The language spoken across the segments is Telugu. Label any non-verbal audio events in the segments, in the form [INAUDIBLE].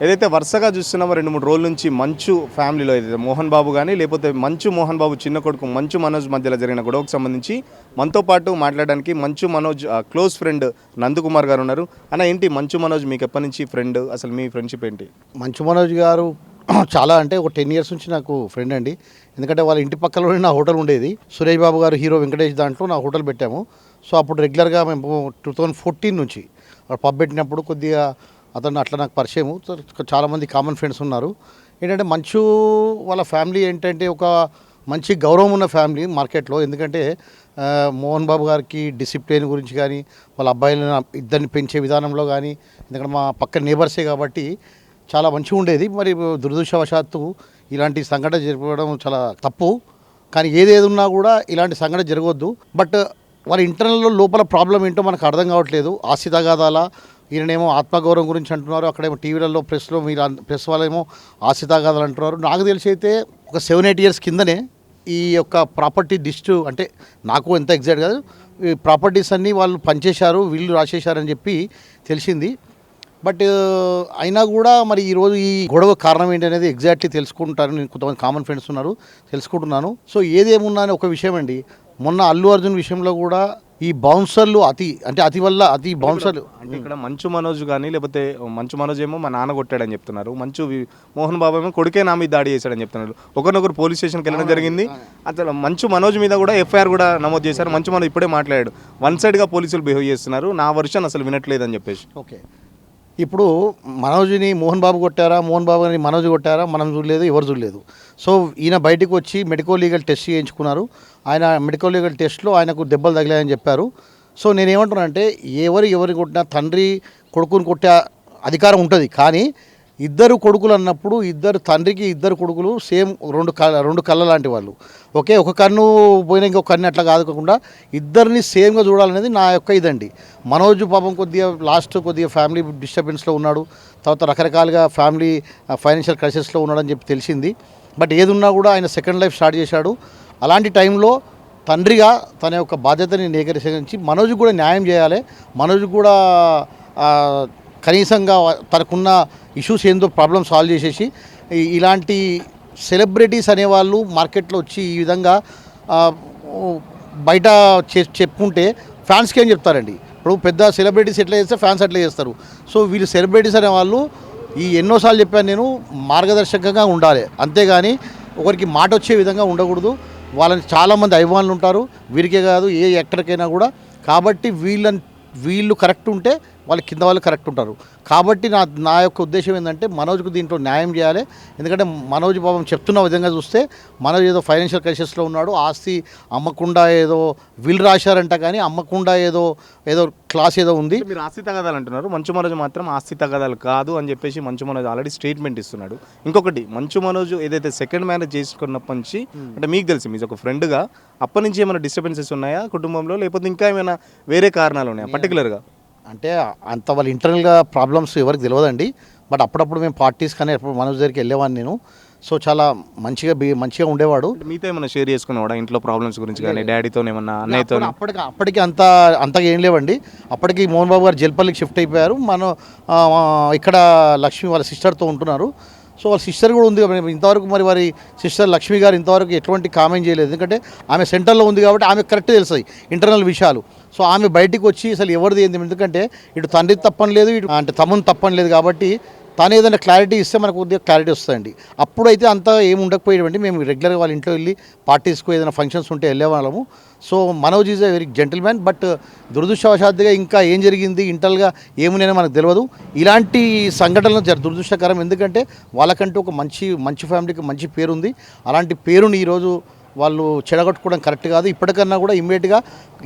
ఏదైతే వరుసగా చూస్తున్నామో రెండు మూడు రోజుల నుంచి మంచు ఫ్యామిలీలో ఏదైతే మోహన్ బాబు కానీ లేకపోతే మంచు మోహన్ బాబు చిన్న కొడుకు మంచు మనోజ్ మధ్యలో జరిగిన గొడవకు సంబంధించి మనతో పాటు మాట్లాడడానికి మంచు మనోజ్ క్లోజ్ ఫ్రెండ్ నందకుమార్ గారు ఉన్నారు. అన్న ఏంటి మంచు మనోజ్ మీకు ఎప్పటి నుంచి ఫ్రెండ్? అసలు మీ ఫ్రెండ్షిప్ ఏంటి? మంచు మనోజ్ గారు [CLEARS THROAT] చాలా అంటే ఒక టెన్ ఇయర్స్ నుంచి నాకు ఫ్రెండ్ అండి. ఎందుకంటే వాళ్ళ ఇంటి పక్కలోనే నా హోటల్ ఉండేది. సురేష్ బాబు గారు హీరో వెంకటేష్ దాంట్లో నా హోటల్ పెట్టాము. సో అప్పుడు రెగ్యులర్గా మేము టూ థౌజండ్ ఫోర్టీన్ నుంచి పబ్ పెట్టినప్పుడు కొద్దిగా అతను అట్లా నాకు పరిచయము చాలామంది కామన్ ఫ్రెండ్స్ ఉన్నారు. ఏంటంటే మంచు వాళ్ళ ఫ్యామిలీ ఏంటంటే ఒక మంచి గౌరవం ఉన్న ఫ్యామిలీ మార్కెట్లో ఎందుకంటే మోహన్ బాబు గారికి డిసిప్లిన్ గురించి కానీ వాళ్ళ అబ్బాయిలను ఇద్దరిని పెంచే విధానంలో కానీ ఎందుకంటే మా పక్క నేబర్సే కాబట్టి చాలా మంచిగా ఉండేది. మరి దురదృష్టవశాత్తు ఇలాంటి సంఘటన జరగడం చాలా తప్పు. కానీ ఏదేది ఉన్నా కూడా ఇలాంటి సంఘటన జరగవద్దు. బట్ వాళ్ళ ఇంటర్నల్లో లోపల ప్రాబ్లం ఏంటో మనకు అర్థం కావట్లేదు. ఆస్తి తగాదాల ఈయనేమో ఆత్మగౌరవం గురించి అంటున్నారు. అక్కడేమో టీవీలలో ప్రెస్లో మీరు ప్రెస్ వాళ్ళేమో ఆస్తి అంటున్నారు. నాకు తెలిసి అయితే ఒక సెవెన్ ఎయిట్ ఇయర్స్ కిందనే ఈ యొక్క ప్రాపర్టీ డిస్టు అంటే నాకు ఎంత ఎగ్జాక్ట్ కాదు ఈ ప్రాపర్టీస్ అన్నీ వాళ్ళు పనిచేశారు వీళ్ళు రాసేశారని చెప్పి తెలిసింది. బట్ అయినా కూడా మరి ఈరోజు ఈ గొడవ కారణం ఏంటి అనేది ఎగ్జాక్ట్లీ తెలుసుకుంటారు. నేను కొంతమంది కామన్ ఫ్రెండ్స్ ఉన్నారు తెలుసుకుంటున్నాను. సో ఏదేమున్నా అని ఒక విషయం అండి మొన్న అల్లు అర్జున్ విషయంలో కూడా ఈ బౌన్సర్లు అతి అంటే అతి వల్ల అతి బౌన్సర్లు అంటే ఇక్కడ మంచు మనోజ్ కానీ లేకపోతే మంచు మనోజ్ ఏమో మా నాన్న కొట్టాడని చెప్తున్నారు. మంచు మోహన్ బాబు ఏమో కొడుకే నా మీద దాడి చేశాడని చెప్తున్నారు. ఒకరినొకరు పోలీస్ స్టేషన్కి వెళ్ళడం జరిగింది. అసలు మంచు మనోజ్ మీద కూడా ఎఫ్ఐఆర్ కూడా నమోదు చేశారు. మంచు మనోజ్ ఇప్పుడే మాట్లాడాడు. వన్ సైడ్గా పోలీసులు బిహేవ్ చేస్తున్నారు. నా వర్షన్ అసలు వినట్లేదని చెప్పేసి. ఓకే. ఇప్పుడు మనోజ్ని మోహన్ బాబు కొట్టారా మోహన్ బాబు గారిని మనోజ్ కొట్టారా మనం చూడలేదు ఎవరు చూడలేదు. సో ఈయన బయటకు వచ్చి మెడికో లీగల్ టెస్ట్ చేయించుకున్నారు. ఆయన మెడికో లీగల్ టెస్ట్లో ఆయనకు దెబ్బలు తగిలాయని చెప్పారు. సో నేనేమంటున్నానంటే ఎవరు ఎవరు కొట్టినా తండ్రి కొడుకుని కొట్టే అధికారం ఉంటుంది. కానీ ఇద్దరు కొడుకులు అన్నప్పుడు ఇద్దరు తండ్రికి ఇద్దరు కొడుకులు సేమ్ రెండు కళ్ళ రెండు కళ్ళ లాంటి వాళ్ళు. ఓకే ఒక కన్ను పోయిన ఇంకొక కన్ను అట్లా కాదుకోకుండా ఇద్దరిని సేమ్గా చూడాలనేది నా యొక్క ఇదండి. మనోజ్ పాపం కొద్దిగా లాస్ట్ కొద్దిగా ఫ్యామిలీ డిస్టర్బెన్స్లో ఉన్నాడు. తర్వాత రకరకాలుగా ఫ్యామిలీ ఫైనాన్షియల్ క్రైసిస్లో ఉన్నాడని చెప్పి తెలిసింది. బట్ ఏదున్నా కూడా ఆయన సెకండ్ లైఫ్ స్టార్ట్ చేశాడు. అలాంటి టైంలో తండ్రిగా తన యొక్క బాధ్యతని నేకరించి మనోజ్ కూడా న్యాయం చేయాలి. మనోజ్ కూడా కనీసంగా తనకున్న ఇష్యూస్ ఏందో ప్రాబ్లమ్ సాల్వ్ చేసేసి ఇలాంటి సెలబ్రిటీస్ అనేవాళ్ళు మార్కెట్లో వచ్చి ఈ విధంగా బయట చె- చెప్పుకుంటే ఫ్యాన్స్కి ఏం చెప్తారండి? ఇప్పుడు పెద్ద సెలబ్రిటీస్ ఎట్లా చేస్తే ఫ్యాన్స్ అట్లా చేస్తారు. సో వీళ్ళు సెలబ్రిటీస్ అనే వాళ్ళు ఈ ఎన్నోసార్లు చెప్పాను నేను మార్గదర్శకంగా ఉండాలి. అంతేగాని ఒకరికి మాట వచ్చే విధంగా ఉండకూడదు. వాళ్ళని చాలామంది అభిమానులు ఉంటారు. వీరికే కాదు ఏ ఎక్కడికైనా కూడా. కాబట్టి వీళ్ళని వీళ్ళు కరెక్ట్ ఉంటే వాళ్ళ కింద వాళ్ళు కరెక్ట్ ఉంటారు. కాబట్టి నా నా యొక్క ఉద్దేశం ఏంటంటే మనోజ్కు దీంట్లో న్యాయం చేయాలి. ఎందుకంటే మనోజ్ బాబం చెప్తున్న విధంగా చూస్తే మనోజ్ ఏదో ఫైనాన్షియల్ క్రైసిస్లో ఉన్నాడు ఆస్తి అమ్మకుండా ఏదో విల్ రాశారంట కానీ అమ్మకుండా ఏదో ఏదో క్లాస్ ఏదో ఉంది. మీరు ఆస్తి తగాదాలు అంటున్నారు. మంచు మనోజ్ మాత్రం ఆస్తి తగాదాలు కాదు అని చెప్పేసి మంచు మనోజ్ ఆల్రెడీ స్టేట్మెంట్ ఇస్తున్నాడు. ఇంకొకటి మంచు మనోజ్ ఏదైతే సెకండ్ మ్యారేజ్ చేసుకున్నప్పటి నుంచి అంటే మీకు తెలిసి మీరు ఒక ఫ్రెండ్గా అప్పటి నుంచి ఏమైనా డిస్టర్బెన్సెస్ ఉన్నాయా కుటుంబంలో? లేకపోతే ఇంకా ఏమైనా వేరే కారణాలు ఉన్నాయా పర్టికులర్గా అంటే అంత వాళ్ళ ఇంటర్నల్గా ప్రాబ్లమ్స్ ఎవరికి తెలియదండి బట్ అప్పుడప్పుడు మేము పార్టీస్ కానీ ఎప్పుడు మనోజ్ దగ్గరికి వెళ్ళేవాడిని నేను. సో చాలా మంచిగా బి మంచిగా ఉండేవాడు. మీతో ఏమైనా షేర్ చేసుకునేవాడా ఇంట్లో ప్రాబ్లమ్స్ గురించి కానీ డాడీతో ఏమన్నా అన్నయ్యతో అప్పటికి అప్పటికి అంత అంతగా ఏం లేవండి. అప్పటికి మోహన్ బాబు గారు జల్పల్లికి షిఫ్ట్ అయిపోయారు. మనం ఇక్కడ లక్ష్మి వాళ్ళ సిస్టర్తో ఉంటున్నారు. సో వాళ్ళ సిస్టర్ కూడా ఉంది ఇంతవరకు మరి వారి సిస్టర్ లక్ష్మి గారు ఇంతవరకు ఎటువంటి కామెంట్ చేయలేదు. ఎందుకంటే ఆమె సెంటర్లో ఉంది కాబట్టి ఆమె కరెక్ట్ తెలుస్తాయి ఇంటర్నల్ విషయాలు. సో ఆమె బయటికి వచ్చి అసలు ఎవరిది ఏంది? ఎందుకంటే ఇటు తండ్రి తప్పని లేదు ఇటు అంటే తమ్ముని తప్పని లేదు కాబట్టి తాను ఏదైనా క్లారిటీ ఇస్తే మనకు కొద్దిగా క్లారిటీ వస్తుందండి. అప్పుడైతే అంత ఏమి ఉండకపోయేవండి. మేము రెగ్యులర్గా వాళ్ళ ఇంట్లో వెళ్ళి పార్టీస్కు ఏదైనా ఫంక్షన్స్ ఉంటే వెళ్ళేవాళ్ళము. So Manoj is a very gentleman but దురదృష్టవశాత్తుగా ఇంకా ఏం జరిగింది? ఇంటర్గా ఏమునైనా మనకు తెలియదు ఇలాంటి సంఘటనలు జర దురదృష్టకరం. ఎందుకంటే వాళ్ళకంటూ ఒక మంచి మంచి ఫ్యామిలీకి మంచి పేరుంది. అలాంటి పేరుని ఈరోజు వాళ్ళు చెడగొట్టుకోవడం కరెక్ట్ కాదు. ఇప్పటికన్నా కూడా ఇమ్మీడియట్గా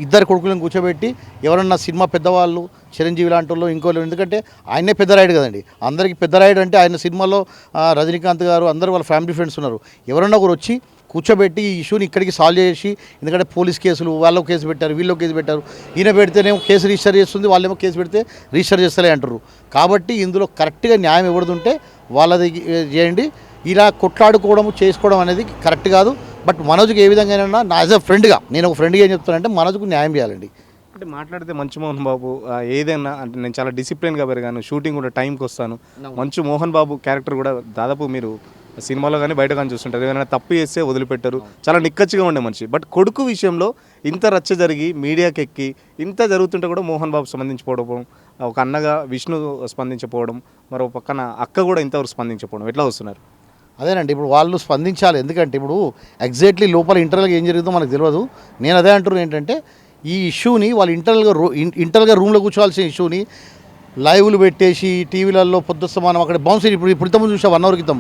ఇద్దరు కొడుకులను కూర్చోబెట్టి ఎవరన్నా సినిమా పెద్దవాళ్ళు చిరంజీవి లాంటి వాళ్ళు ఇంకోళ్ళు ఎందుకంటే ఆయనే పెద్ద రాయుడు కదండి. అందరికీ పెద్ద రాయుడు అంటే ఆయన సినిమాలో రజనీకాంత్ గారు అందరూ వాళ్ళ ఫ్యామిలీ ఫ్రెండ్స్ ఉన్నారు. ఎవరన్నా ఒకరు వచ్చి కూర్చోబెట్టి ఈ ఇష్యూని ఇక్కడికి సాల్వ్ చేసి ఎందుకంటే పోలీస్ కేసులు వాళ్ళు కేసు పెట్టారు వీళ్ళు కేసు పెట్టారు. ఈయన పెడితేనేమో కేసు రిజిస్టర్ చేస్తుంది వాళ్ళేమో కేసు పెడితే రిజిస్టర్ చేస్తలే అంటారు. కాబట్టి ఇందులో కరెక్ట్గా న్యాయం ఎవరిదుంటే వాళ్ళది చేయండి. ఇలా కొట్లాడుకోవడం చేసుకోవడం అనేది కరెక్ట్ కాదు. బట్ మనోజ్కి ఏ విధంగా నా యాజ్ అ ఫ్రెండ్గా నేను ఒక ఫ్రెండ్గా ఏం చెప్తానంటే మనోజ్కు న్యాయం చేయాలండి. అంటే మాట్లాడితే మంచు మోహన్ బాబు ఏదైనా అంటే నేను చాలా డిసిప్లిన్గా పెరిగాను షూటింగ్ కూడా టైంకి వస్తాను. మంచు మోహన్ బాబు క్యారెక్టర్ కూడా దాదాపు మీరు సినిమాలో కానీ బయట కానీ చూస్తుంటారు. ఏదైనా తప్పు చేస్తే వదిలిపెట్టారు. చాలా నిక్కచ్చిగా ఉండే మనిషి. బట్ కొడుకు విషయంలో ఇంత రచ్చ జరిగి మీడియాకి ఎక్కి ఇంత జరుగుతుంటే కూడా మోహన్ బాబు స్పందించకపోవడం ఒక అన్నగా విష్ణు స్పందించకపోవడం మరో పక్కన అక్క కూడా ఇంతవరకు స్పందించకపోవడం ఎట్లా వస్తున్నారు అదేనండి ఇప్పుడు వాళ్ళు స్పందించాలి. ఎందుకంటే ఇప్పుడు ఎగ్జాక్ట్లీ లోపల ఇంటర్నల్గా ఏం జరుగుతుందో మనకు తెలియదు నేను అదే అంటున్నాను ఏంటంటే ఈ ఇష్యూని వాళ్ళు ఇంటర్నల్గా రూ ఇంటర్నల్గా రూమ్లో కూర్చోవాల్సిన ఇష్యూని లైవ్లు పెట్టేసి టీవీలలో పొద్దుస్తమానం అక్కడ బౌన్స్ ఇప్పుడు ఇప్పుడు ఇంతకుముందు చూసా వన్ అవర్ క్రితం.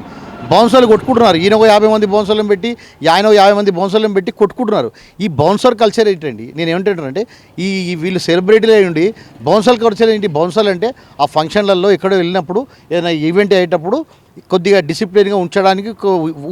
బౌన్సర్లు కొట్టుకుంటున్నారు. ఈయన ఒక యాభై మంది బౌన్సర్లను పెట్టి ఆయన ఒక యాభై మంది బౌన్సర్లను పెట్టి కొట్టుకుంటున్నారు. ఈ బౌన్సర్ కల్చర్ ఏంటండి? నేను ఏమంటానంటే ఈ వీళ్ళు సెలబ్రిటీలు అయి ఉండి బౌన్సర్ కల్చర్ ఏంటి? బౌన్సర్లు అంటే ఆ ఫంక్షన్లలో ఎక్కడో వెళ్ళినప్పుడు ఏదైనా ఈవెంట్ అయ్యేటప్పుడు కొద్దిగా డిసిప్లిన్గా ఉంచడానికి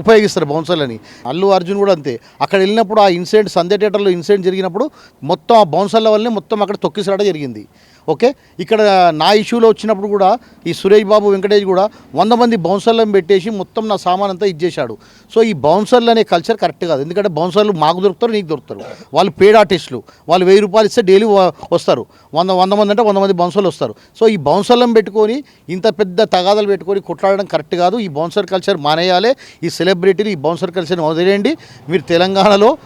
ఉపయోగిస్తారు బౌన్సర్లని. అల్లు అర్జున్ కూడా అంతే. అక్కడ వెళ్ళినప్పుడు ఆ ఇన్సిడెంట్ సందే థియేటర్లో ఇన్సిడెంట్ జరిగినప్పుడు మొత్తం ఆ బౌన్సర్ల వల్లనే మొత్తం అక్కడ తొక్కిసలాట జరిగింది. ఓకే? ఇక్కడ నా ఇష్యూలో వచ్చినప్పుడు కూడా ఈ సురేష్ బాబు వెంకటేష్ కూడా వంద మంది బౌన్సర్లను పెట్టేసి మొత్తం నా సామాన్ అంతా ఇచ్చేశాడు. సో ఈ బౌన్సర్లు అనే కల్చర్ కరెక్ట్ కాదు. ఎందుకంటే బౌన్సర్లు మాకు దొరుకుతారు నీకు దొరుకుతారు. వాళ్ళు పేడ్ ఆర్టిస్టులు. వాళ్ళు వెయ్యి రూపాయలు ఇస్తే డైలీ వస్తారు. వంద వంద మంది అంటే వంద మంది బౌన్సర్లు వస్తారు. సో ఈ బౌన్సర్లను పెట్టుకొని ఇంత పెద్ద తగాదాలు పెట్టుకొని కొట్లాడడం కరెక్ట్ కాదు. ఈ బౌన్సర్ కల్చర్ మానేయాలి. ఈ సెలబ్రిటీలు ఈ బౌన్సర్ కల్చర్ని వదిలేయండి. మీరు తెలంగాణలో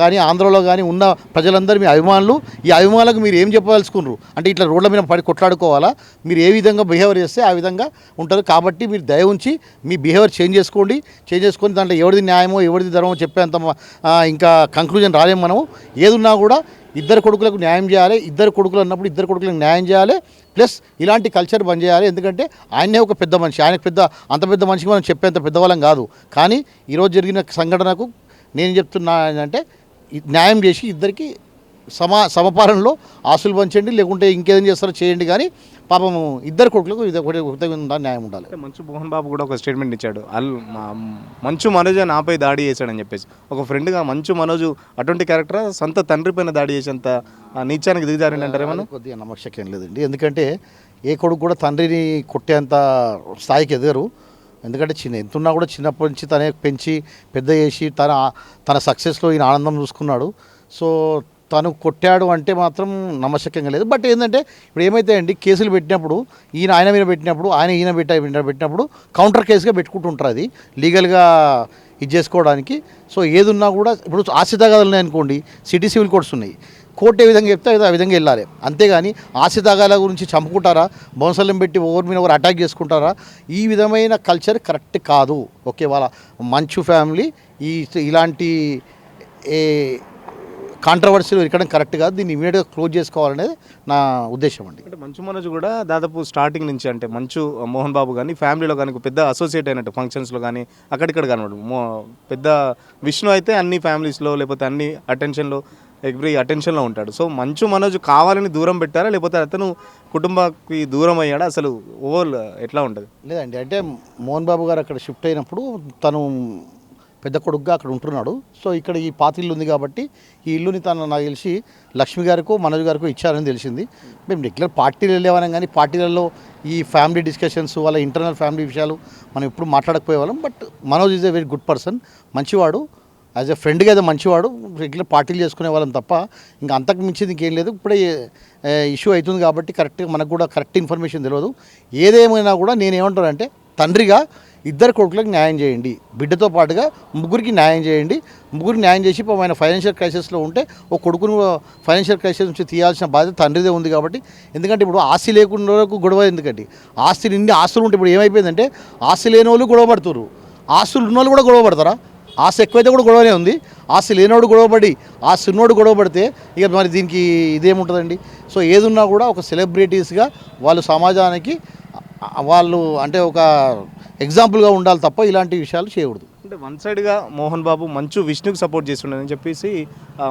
కానీ ఆంధ్రలో కానీ ఉన్న ప్రజలందరూ మీ అభిమానులు ఈ అభిమానులకు మీరు ఏం చెప్పదలుచుకున్నారు? అంటే ఇట్లా రోడ్ల మీద పడి కొట్లాడుకోవాలా? మీరు ఏ విధంగా బిహేవియర్ చేస్తే ఆ విధంగా ఉంటుంది కాబట్టి మీరు దయ ఉంచి మీ బిహేవియర్ చేంజ్ చేసుకోండి. చేంజ్ చేసుకొని దాంట్లో ఎవరిది న్యాయమో ఎవరిది ధర్మో చెప్పేంత ఇంకా కంక్లూజన్ రాలేము మనము. ఏదున్నా కూడా ఇద్దరు కొడుకులకు న్యాయం చేయాలి. ఇద్దరు కొడుకులు అన్నప్పుడు ఇద్దరు కొడుకులకు న్యాయం చేయాలి. ప్లస్ ఇలాంటి కల్చర్ బంద్ చేయాలి. ఎందుకంటే ఆయనే ఒక పెద్ద మనిషి ఆయనకు పెద్ద అంత పెద్ద మనిషికి మనం చెప్పేంత పెద్దవాళ్ళం కాదు. కానీ ఈరోజు జరిగిన సంఘటనకు నేను చెప్తున్నా ఏంటంటే న్యాయం చేసి ఇద్దరికి సమా సమపాలనలో ఆస్తులు పంచండి లేకుంటే ఇంకేం చేస్తారో చేయండి కానీ పాపం ఇద్దరు కొడుకులకు ఇది ఒకటి న్యాయం ఉండాలి. మంచు మోహన్ బాబు కూడా ఒక స్టేట్మెంట్ ఇచ్చాడు. అల్ మంచు మనోజ్ నాపై దాడి చేశాడని చెప్పేసి. ఒక ఫ్రెండ్గా మంచు మనోజు అటువంటి క్యారెక్టర్? సొంత తండ్రి పైన దాడి చేసేంత నీచానికి దిగజారండి అంటారు ఏమన్నా? కొద్దిగా నమ్మశక్యం లేదండి. ఎందుకంటే ఏ కొడుకు కూడా తండ్రిని కొట్టేంత స్థాయికి ఎదగరు. ఎందుకంటే చిన్న ఎంతున్నా కూడా చిన్నప్పటి నుంచి తనే పెంచి పెద్ద చేసి తన తన సక్సెస్లో ఈయన ఆనందం చూసుకున్నాడు. సో తను కొట్టాడు అంటే మాత్రం నమ్మశక్యంగా లేదు. బట్ ఏంటంటే ఇప్పుడు ఏమైతే అండి కేసులు పెట్టినప్పుడు ఈయన ఆయన మీద పెట్టినప్పుడు ఆయన ఈయన పెట్ట పెట్టినప్పుడు కౌంటర్ కేసుగా పెట్టుకుంటుంటారు అది. లీగల్గా ఇది చేసుకోవడానికి. సో ఏదున్నా కూడా ఇప్పుడు ఆస్తి ఉన్నాయనుకోండి ఉన్నాయి అనుకోండి సిటీ సివిల్ కోర్ట్స్ ఉన్నాయి. కోర్టు ఏ విధంగా చెప్తే ఆ విధంగా వెళ్ళాలి. అంతేగాని ఆస్తి గురించి చంపుకుంటారా? బౌన్సర్లను పెట్టి ఓవర్ మీద ఒకరు అటాక్ చేసుకుంటారా? ఈ విధమైన కల్చర్ కరెక్ట్ కాదు. ఓకే వాళ్ళ మంచు ఫ్యామిలీ ఈ ఇలాంటి ఏ కాంట్రవర్సీలు ఎక్కడం కరెక్ట్ కాదు. దీన్ని ఇమీడియట్గా క్లోజ్ చేసుకోవాలనేది నా ఉద్దేశం అండి. అంటే మంచు మనోజ్ కూడా దాదాపు స్టార్టింగ్ నుంచి అంటే మంచు మోహన్ బాబు కానీ ఫ్యామిలీలో కానీ పెద్ద అసోసియేట్ అయినట్టు ఫంక్షన్స్లో కానీ అక్కడిక్కడ మో పెద్ద విష్ణు అయితే అన్ని ఫ్యామిలీస్లో లేకపోతే అన్ని అటెన్షన్లో ఎవ్రీ అటెన్షన్లో ఉంటాడు. సో మంచు మనోజ్ కావాలని దూరం పెట్టారా? లేకపోతే అతను కుటుంబానికి దూరం అయ్యాడా? అసలు ఓవర్ ఎట్లా ఉంటుంది? లేదండి. అంటే మోహన్ బాబు గారు అక్కడ షిఫ్ట్ అయినప్పుడు తను పెద్ద కొడుకుగా అక్కడ ఉంటున్నాడు. సో ఇక్కడ ఈ పాత ఇల్లు ఉంది కాబట్టి ఈ ఇల్లుని తను నాకు తెలిసి లక్ష్మి గారికో మనోజ్ గారికో ఇచ్చారని తెలిసింది. మేము రెగ్యులర్ పార్టీలు వెళ్ళేవాళ్ళం కానీ పార్టీలలో ఈ ఫ్యామిలీ డిస్కషన్స్ వాళ్ళ ఇంటర్నల్ ఫ్యామిలీ విషయాలు మనం ఎప్పుడు మాట్లాడకపోయేవాళ్ళం. But Manoj is a very good person మంచివాడు. యాజ్ ఎ ఫ్రెండ్గా అయితే మంచివాడు. రెగ్యులర్ పార్టీలు చేసుకునే వాళ్ళం తప్ప ఇంకా అంతకు మించింది ఇంకేం లేదు. ఇప్పుడే ఇష్యూ అవుతుంది కాబట్టి కరెక్ట్గా మనకు కూడా కరెక్ట్ ఇన్ఫర్మేషన్ తెలియదు ఏదేమైనా కూడా నేనేమంటానంటే తండ్రిగా ఇద్దరు కొడుకులకు న్యాయం చేయండి. బిడ్డతో పాటుగా ముగ్గురికి న్యాయం చేయండి. ముగ్గురికి న్యాయం చేసి ఆయన ఫైనాన్షియల్ క్రైసిస్లో ఉంటే ఒక కొడుకును ఫైనాన్షియల్ క్రైసిస్ నుంచి తీయాల్సిన బాధ్యత తండ్రిదే ఉంది కాబట్టి ఎందుకంటే ఇప్పుడు ఆస్తి లేకుండా గొడవ ఎందుకండి? ఆస్తి నిండి ఆస్తులు ఉంటే ఇప్పుడు ఏమైపోయిందంటే ఆస్తి లేని వాళ్ళు గొడవ పడుతున్నారు ఆస్తులు ఉన్న వాళ్ళు కూడా గొడవ పడతారా? ఆస్తి ఎక్కువైతే కూడా గొడవనే ఉంది. ఆస్తి లేనోడు గొడవపడి ఆ సిన్నోడు గొడవ పడితే ఇక మరి దీనికి ఇదేముంటుందండి? సో ఏదున్నా కూడా ఒక సెలబ్రిటీస్గా వాళ్ళు సమాజానికి వాళ్ళు అంటే ఒక ఎగ్జాంపుల్గా ఉండాలి తప్ప ఇలాంటి విషయాలు చేయకూడదు. అంటే వన్ సైడ్గా మోహన్ బాబు మంచు విష్ణుకి సపోర్ట్ చేస్తుండని చెప్పేసి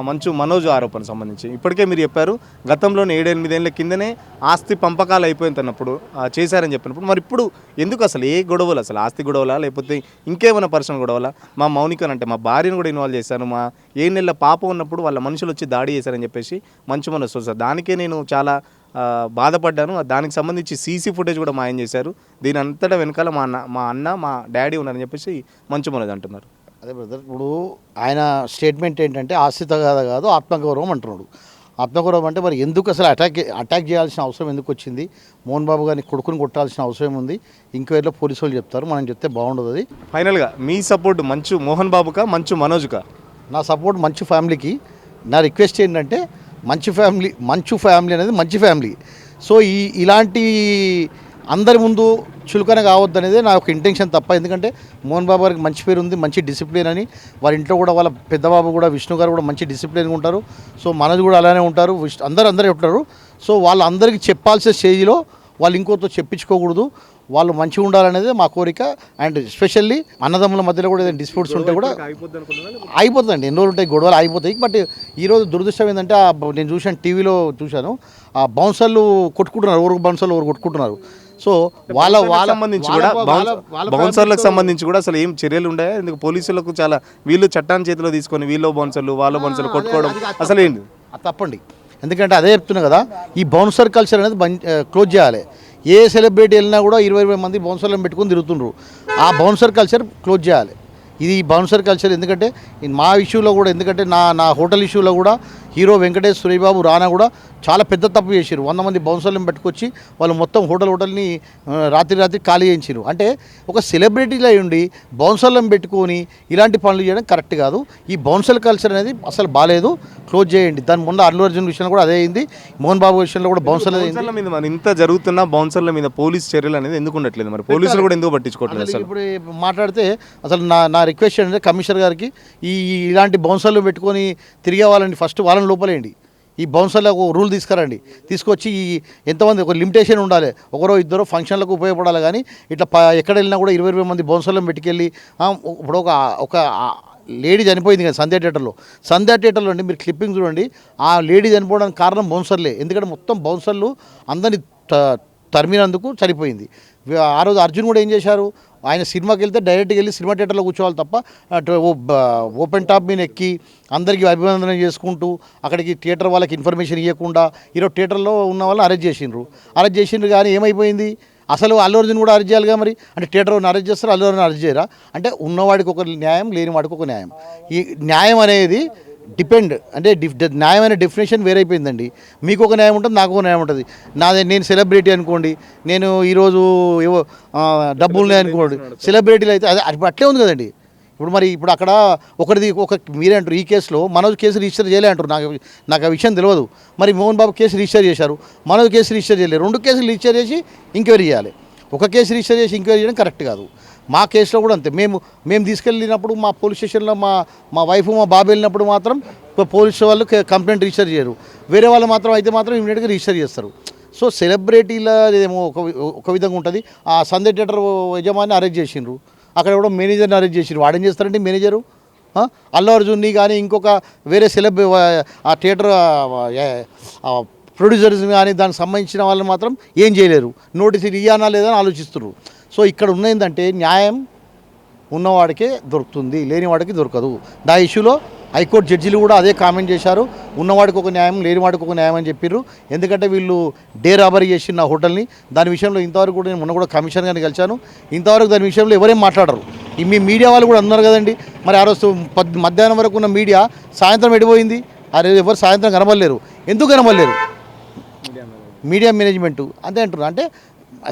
మంచు మనోజ్ ఆరోపణ సంబంధించి. ఇప్పటికే మీరు చెప్పారు గతంలోనే ఏడెనిమిదేళ్ళ కిందనే ఆస్తి పంపకాలు అయిపోయినప్పుడు చేశారని చెప్పినప్పుడు మరి ఇప్పుడు ఎందుకు అసలు ఏ గొడవలు? అసలు ఆస్తి గొడవలా? లేకపోతే ఇంకేమైనా పర్సనల్ గొడవలా? మా మౌనికని అంటే మా భార్యను కూడా ఇన్వాల్వ్ చేశాను. మా ఏ నెలల పాప ఉన్నప్పుడు వాళ్ళ మనుషులు వచ్చి దాడి చేశారని చెప్పేసి మంచు మనోజ్ సార్. దానికే నేను చాలా బాధపడ్డాను. దానికి సంబంధించి సీసీ ఫుటేజ్ కూడా మాయం చేశారు. దీని అంతటా వెనకాల మా అన్న మా అన్న మా డాడీ ఉన్నారని చెప్పేసి మంచు మనోజ్ అంటున్నారు. అదే బ్రదర్ ఇప్పుడు ఆయన స్టేట్మెంట్ ఏంటంటే ఆస్తి తగాద కాదు ఆత్మగౌరవం అంటున్నాడు. ఆత్మగౌరవం అంటే మరి ఎందుకు అసలు అటాక్ అటాక్ చేయాల్సిన అవసరం ఎందుకు వచ్చింది? మోహన్ బాబు గారిని కొడుకుని కొట్టాల్సిన అవసరం ఉంది. ఎంక్వైరీలో పోలీసు వాళ్ళు చెప్తారు. మనం చెప్తే బాగుండదు అది. ఫైనల్గా మీ సపోర్ట్ మంచు మోహన్ బాబుకా మంచు మనోజ్కా? నా సపోర్ట్ మంచి ఫ్యామిలీకి. నా రిక్వెస్ట్ ఏంటంటే మంచి ఫ్యామిలీ మంచు ఫ్యామిలీ అనేది మంచి ఫ్యామిలీ. సో ఈ ఇలాంటి అందరి ముందు చులకన కావద్దు అనేది నా ఒక ఇంటెన్షన్ తప్ప. ఎందుకంటే మోహన్ బాబు గారికి మంచి పేరు ఉంది మంచి డిసిప్లిన్ అని. వారి ఇంట్లో కూడా వాళ్ళ పెద్దబాబు కూడా విష్ణు గారు కూడా మంచి డిసిప్లిన్గా ఉంటారు. సో మనది కూడా అలానే ఉంటారు. అందరు అందరూ ఉంటారు. సో వాళ్ళందరికీ చెప్పాల్సిన స్టేజ్లో వాళ్ళు ఇంకోతో చెప్పించుకోకూడదు. వాళ్ళు మంచిగా ఉండాలనేది మా కోరిక. అండ్ ఎస్పెషల్లీ అన్నదమ్ముల మధ్యలో కూడా ఏదైనా డిస్ప్యూట్స్ ఉంటే కూడా అయిపోతుందండి ఎన్నో ఉంటాయి గొడవలు అయిపోతాయి బట్ ఈరోజు దురదృష్టం ఏంటంటే నేను చూశాను టీవీలో చూశాను ఆ బౌన్సర్లు కొట్టుకుంటున్నారు. ఊరు బౌన్సర్లు ఊరు కొట్టుకుంటున్నారు. సో వాళ్ళ వాళ్ళ సంబంధించి కూడా బౌన్సర్లకు సంబంధించి కూడా అసలు ఏం చర్యలు ఉన్నాయా ఎందుకు పోలీసులకు చాలా వీళ్ళు చట్టాన్ని చేతిలో తీసుకొని వీళ్ళు బౌన్సర్లు వాళ్ళ బౌన్సర్లు కొట్టుకోవడం అసలు ఏంటి తప్పండి. ఎందుకంటే అదే చెప్తున్నా కదా ఈ బౌన్సర్ కల్చర్ అనేది క్లోజ్ చేయాలి. ఏ సెలబ్రిటీ వెళ్ళినా కూడా ఇరవై ఇరవై మంది బౌన్సర్లను పెట్టుకొని తిరుగుతుండ్రు. ఆ బౌన్సర్ కల్చర్ క్లోజ్ చేయాలి. ఇది బౌన్సర్ కల్చర్ ఎందుకంటే మా ఇష్యూలో కూడా ఎందుకంటే నా నా హోటల్ ఇష్యూలో కూడా హీరో వెంకటేష్ సురేబాబు రానా కూడా చాలా పెద్ద తప్పు చేశారు వంద మంది బౌన్సర్లను పెట్టుకొచ్చి వాళ్ళు మొత్తం హోటల్ హోటల్ని రాత్రి రాత్రి ఖాళీ చేయించారు అంటే ఒక సెలబ్రిటీలో ఉండి బౌన్సర్లను పెట్టుకొని ఇలాంటి పనులు చేయడం కరెక్ట్ కాదు. ఈ బౌన్సర్ కల్చర్ అనేది అసలు బాగాలేదు. క్లోజ్ చేయండి. దాని ముందు అల్లు అర్జున్ విషయంలో కూడా అదే అయింది. మోహన్ బాబు విషయంలో కూడా బౌన్సర్లు బౌన్సర్ల మీద మరి ఇంత జరుగుతున్నా బౌన్సర్ల మీద పోలీస్ చర్యలు అనేది ఎందుకు ఉండట్లేదు మరి? పోలీసులు కూడా ఎందుకు పట్టించుకోవట్లేదు అసలు? ఇప్పుడు మాట్లాడితే అసలు నా నా రిక్వెస్ట్ ఏంటంటే కమిషనర్ గారికి ఈ ఈ ఇలాంటి బౌన్సర్లు పెట్టుకొని తిరిగే వాళ్ళని ఫస్ట్ వాళ్ళని లోపలేయండి. ఈ బౌన్సర్లకు ఒక రూల్ తీసుకురండి. తీసుకొచ్చి ఈ ఎంతమంది ఒక లిమిటేషన్ ఉండాలి. ఒకరో ఇద్దరు ఫంక్షన్లకు ఉపయోగపడాలి కానీ ఇట్లా ఎక్కడ వెళ్ళినా కూడా ఇరవై ఇరవై మంది బౌన్సర్లను పెట్టుకెళ్ళి ఇప్పుడు ఒక ఒక లేడీ చనిపోయింది కదా సంధ్యా థియేటర్లో. సంధ్యా థియేటర్లో అండి మీరు క్లిప్పింగ్ చూడండి. ఆ లేడీ చనిపోవడానికి కారణం బౌన్సర్లే. ఎందుకంటే మొత్తం బౌన్సర్లు అందరినీ త- తరిమినందుకు చనిపోయింది. ఆ రోజు అర్జున్ కూడా ఏం చేశారు? ఆయన సినిమాకి వెళ్తే డైరెక్ట్గా వెళ్ళి సినిమా థియేటర్లో కూర్చోవాలి తప్ప ఓ ఓపెన్ టాప్ మీద ఎక్కి అందరికీ అభినందన చేసుకుంటూ అక్కడికి థియేటర్ వాళ్ళకి ఇన్ఫర్మేషన్ ఇవ్వకుండా ఈరోజు థియేటర్లో ఉన్న వాళ్ళని అరెస్ట్ చేసిండ్రు. అరెస్ట్ చేసిండ్రు కానీ ఏమైపోయింది? అసలు అల్లు అర్జున్ కూడా అరెస్ట్ చేయాలిగా మరి? అంటే థియేటర్ అరెస్ట్ చేస్తారు? అల్లు అర్జున్ అరెస్ట్ చేయరా? అంటే ఉన్నవాడికి ఒక న్యాయం లేని వాడికి ఒక న్యాయం. ఈ న్యాయం అనేది డిపెండ్. అంటే డిఫ్ డ- న్యాయం అనే డెఫినేషన్ వేరైపోయిందండి. మీకు ఒక న్యాయం ఉంటుంది నాకు ఒక న్యాయం ఉంటుంది. నాదే నేను సెలబ్రిటీ అనుకోండి నేను ఈరోజు ఏవో డబ్బులు అనుకోండి సెలబ్రిటీలు అయితే అదే అట్లే ఉంది కదండి. ఇప్పుడు మరి ఇప్పుడు అక్కడ ఒకరిది ఒక మీరే అంటారు ఈ కేసులో మనోజ్ కేసు రిజిస్టర్ చేయలే అంటారు. నాకు నాకు ఆ విషయం తెలియదు మరి మోహన్ బాబు కేసు రిజిస్టర్ చేశారు మనోజ్ కేసు రిజిస్టర్ చేయలేదు. రెండు కేసులు రిజిస్టర్ చేసి ఎంక్వైరీ చేయాలి. ఒక కేసు రిజిస్టర్ చేసి ఎంక్వైరీ చేయడం కరెక్ట్ కాదు. మా కేసులో కూడా అంతే. మేము మేము తీసుకెళ్ళినప్పుడు మా పోలీస్ స్టేషన్లో మా మా వైఫ్ మా బాబు వెళ్ళినప్పుడు మాత్రం పోలీసు పోలీస్ వాళ్ళు కంప్లైంట్ రిజిస్టర్ చేయరు. వేరే వాళ్ళు మాత్రం అయితే మాత్రం ఇమీడియట్గా రిజిస్టర్ చేస్తారు. సో సెలబ్రిటీల ఏమో ఒక ఒక విధంగా ఉంటుంది. ఆ సందే థియేటర్ యజమాని అరెస్ట్ చేసిండ్రు. అక్కడ కూడా మేనేజర్ని అరెస్ట్ చేసిండ్రు. వాడేం చేస్తారంటే మేనేజరు? అల్లు అర్జున్ని కానీ ఇంకొక వేరే సెలబ్ ఆ థియేటర్ ప్రొడ్యూసర్స్ కానీ దానికి సంబంధించిన వాళ్ళని మాత్రం ఏం చేయలేరు. నోటీస్ ఇయ్యానా లేదని ఆలోచిస్తున్నారు సో ఇక్కడ ఉన్న ఏంటంటే న్యాయం ఉన్నవాడికే దొరుకుతుంది లేనివాడికి దొరకదు. దా ఇష్యూలో హైకోర్టు జడ్జిలు కూడా అదే కామెంట్ చేశారు. ఉన్నవాడికి ఒక న్యాయం లేనివాడికి ఒక న్యాయం అని చెప్పారు ఎందుకంటే వీళ్ళు డే రాబరీ చేసిన హోటల్ని. దాని విషయంలో ఇంతవరకు కూడా నేను మొన్న కూడా కమిషన్ గారిని కలిశాను. ఇంతవరకు దాని విషయంలో ఎవరేం మాట్లాడరు. ఈ మీ మీడియా వాళ్ళు కూడా అన్నారు కదండి. మరి ఆ రోజు మధ్యాహ్నం వరకు ఉన్న మీడియా సాయంత్రం ఎడిపోయింది. ఆ రోజు ఎవరు సాయంత్రం కనబడలేరు. ఎందుకు కనబడలేరు? Media management. అంతే అంటున్నారు అంటే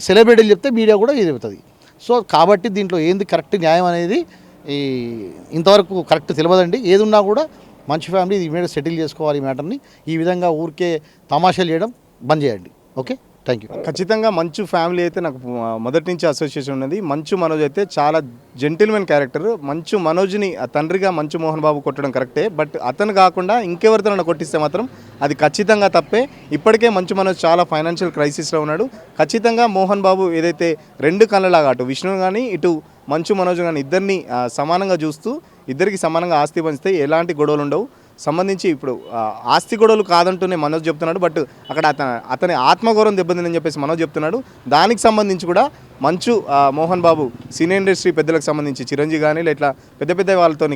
సెలబ్రిటీలు చెప్తే మీడియా కూడా ఇది చెబుతుంది సో కాబట్టి దీంట్లో ఏంది కరెక్ట్ న్యాయం అనేది ఈ ఇంతవరకు కరెక్ట్ తెలియదండి ఏది ఉన్నా కూడా మంచి ఫ్యామిలీ ఈ మీద సెటిల్ చేసుకోవాలి ఈ మ్యాటర్ని ఈ విధంగా ఊరికే తమాషాలు చేయడం బంద్ చేయండి. ఓకే థ్యాంక్ యూ ఖచ్చితంగా మంచు ఫ్యామిలీ అయితే నాకు మొదటి నుంచి అసోసియేషన్ ఉన్నది. మంచు మనోజ్ అయితే చాలా జెంటిల్మెన్ క్యారెక్టర్ మంచు మనోజ్ని తండ్రిగా మంచు మోహన్ బాబు కొట్టడం కరెక్టే. బట్ అతను కాకుండా ఇంకెవరితో కొట్టిస్తే మాత్రం అది ఖచ్చితంగా తప్పే. ఇప్పటికే మంచు మనోజ్ చాలా ఫైనాన్షియల్ క్రైసిస్లో ఉన్నాడు. ఖచ్చితంగా మోహన్ బాబు ఏదైతే రెండు కళ్ళలాగా అటు విష్ణు కానీ ఇటు మంచు మనోజ్ కానీ ఇద్దరిని సమానంగా చూస్తూ ఇద్దరికి సమానంగా ఆస్తి పంచితే ఎలాంటి గొడవలు ఉండవు. సంబంధించి ఇప్పుడు ఆస్తి గొడవలు కాదంటూనే మనోజ్ చెప్తున్నాడు బట్ అక్కడ అతని అతని ఆత్మగౌరవం దెబ్బతిందని చెప్పేసి మనోజ్ చెప్తున్నాడు. దానికి సంబంధించి కూడా మంచు మోహన్ బాబు సినీ ఇండస్ట్రీ పెద్దలకు సంబంధించి చిరంజీవి కానీ ఇట్లా పెద్ద పెద్ద వాళ్ళతో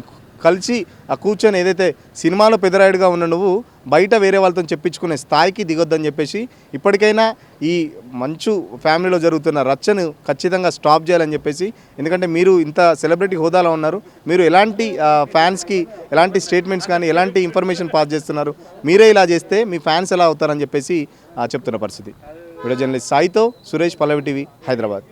కలిసి ఆ కూర్చొని ఏదైతే సినిమాలో పెదరాయుడుగా ఉన్న నువ్వు బయట వేరే వాళ్ళతో చెప్పించుకునే స్థాయికి దిగొద్దని చెప్పేసి ఇప్పటికైనా ఈ మంచు ఫ్యామిలీలో జరుగుతున్న రచ్చను ఖచ్చితంగా స్టాప్ చేయాలని చెప్పేసి ఎందుకంటే మీరు ఇంత సెలబ్రిటీ హోదాలో ఉన్నారు. మీరు ఎలాంటి ఫ్యాన్స్కి ఎలాంటి స్టేట్మెంట్స్ కానీ ఎలాంటి ఇన్ఫర్మేషన్ పాస్ చేస్తున్నారు మీరే ఇలా చేస్తే మీ ఫ్యాన్స్ ఎలా అవుతారని చెప్పేసి ఆ, చెప్తున్న పరిస్థితి. వీడియో జర్నలిస్ట్ సాయితో సురేష్ పల్లవి టీవీ హైదరాబాద్.